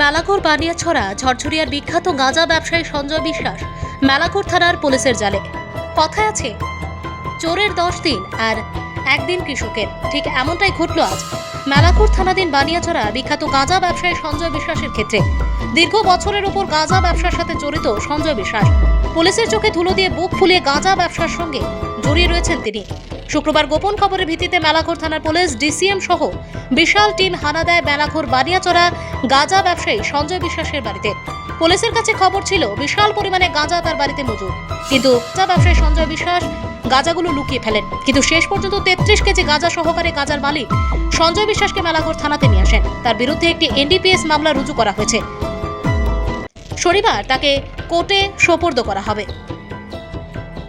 মেলাঘর বানিয়াছড়া ঝরঝরিয়ার বিখ্যাত গাঁজা ব্যবসায়ী সঞ্জয় বিশ্বাস মেলাঘর থানার পুলিশের জালে। কথায় আছে, চোরের দশ দিন আর একদিন কৃষকের। ঠিক এমনটাই ঘটল আজ। মেলাঘর থানাধীন বানিয়াছড়া বিখ্যাত গাঁজা ব্যবসায়ী সঞ্জয় বিশ্বাসের ক্ষেত্রে। দীর্ঘ বছরের উপর গাঁজা ব্যবসার সাথে জড়িত সঞ্জয় বিশ্বাস। পুলিশের চোখে ধুলো দিয়ে বুক ফুলিয়ে গাঁজা ব্যবসার সঙ্গে জড়িয়ে রয়েছেন তিনি। শুক্রবার গোপন খবরের ভিত্তিতে মেলাঘর থানার পুলিশ, ডিসিএম সহ বিশাল টিম হানা দেয় মেলাঘর বানিয়াচড়া গাঁজা ব্যবসায়ী সঞ্জয় বিশ্বাসের বাড়িতে। পুলিশের কাছে খবর ছিল, বিশাল পরিমাণে গাঁজা তার বাড়িতে মজুদ। কিন্তু গাঁজা ব্যবসায়ী সঞ্জয় বিশ্বাস গাঁজাগুলো লুকিয়ে ফেলেন। কিন্তু শেষ পর্যন্ত তেত্রিশ কেজি গাঁজা সহকারে গাঁজার মালিক সঞ্জয় বিশ্বাসকে মেলাঘর থানাতে নিয়ে আসেন। তার বিরুদ্ধে একটি এনডিপিএস মামলা রুজু করা হয়েছে। শনিবার তাকে কোর্টে সোপর্দ করা হবে।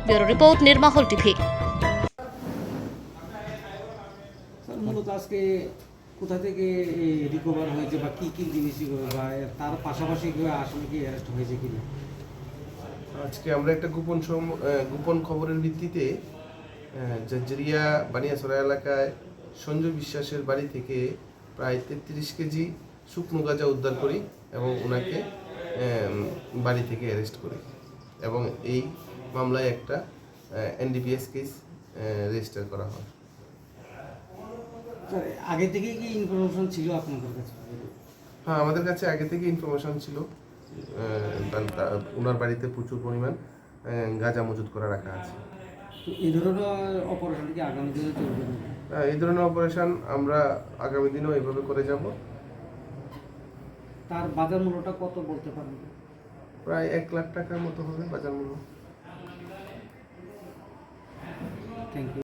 ব্যুরো রিপোর্ট নির্মাহল টিভি। মূলত আজকে কোথা থেকে রিকভার হয়েছে বা কি কি জিনিস বা তার পাশাপাশি আসলে কি অ্যারেস্ট হয়েছে কিনা? আজকে আমরা একটা গোপন গোপন খবরের ভিত্তিতে আহ, জাজ্জারিয়া বানিয়াছড়া এলাকায় সঞ্জয় বিশ্বাসের বাড়ি থেকে প্রায় তেত্রিশ কেজি শুকনো গাঁজা উদ্ধার করি এবং ওনাকে বাড়ি থেকে অ্যারেস্ট করি। এবং এই মামলায় একটা এনডিপিএস কেস রেজিস্টার করা হয়। আগে থেকে কি ইনফরমেশন ছিল আপনাদের কাছে? হ্যাঁ আমাদের কাছে আগে থেকে ইনফরমেশন ছিল। ওনার বাড়িতে প্রচুর পরিমাণ গাঁজা মজুত করে রাখা আছে। এই ধরনের অপারেশন কি আগামী দিনে চলবে এই ধরনের অপারেশন আমরা আগামী দিনেও এইভাবে করে যাব। তার বাজার মূল্যটা কত বলতে পারবেন? প্রায় এক লাখ টাকার মতো হবে বাজার মূল্য। Thank you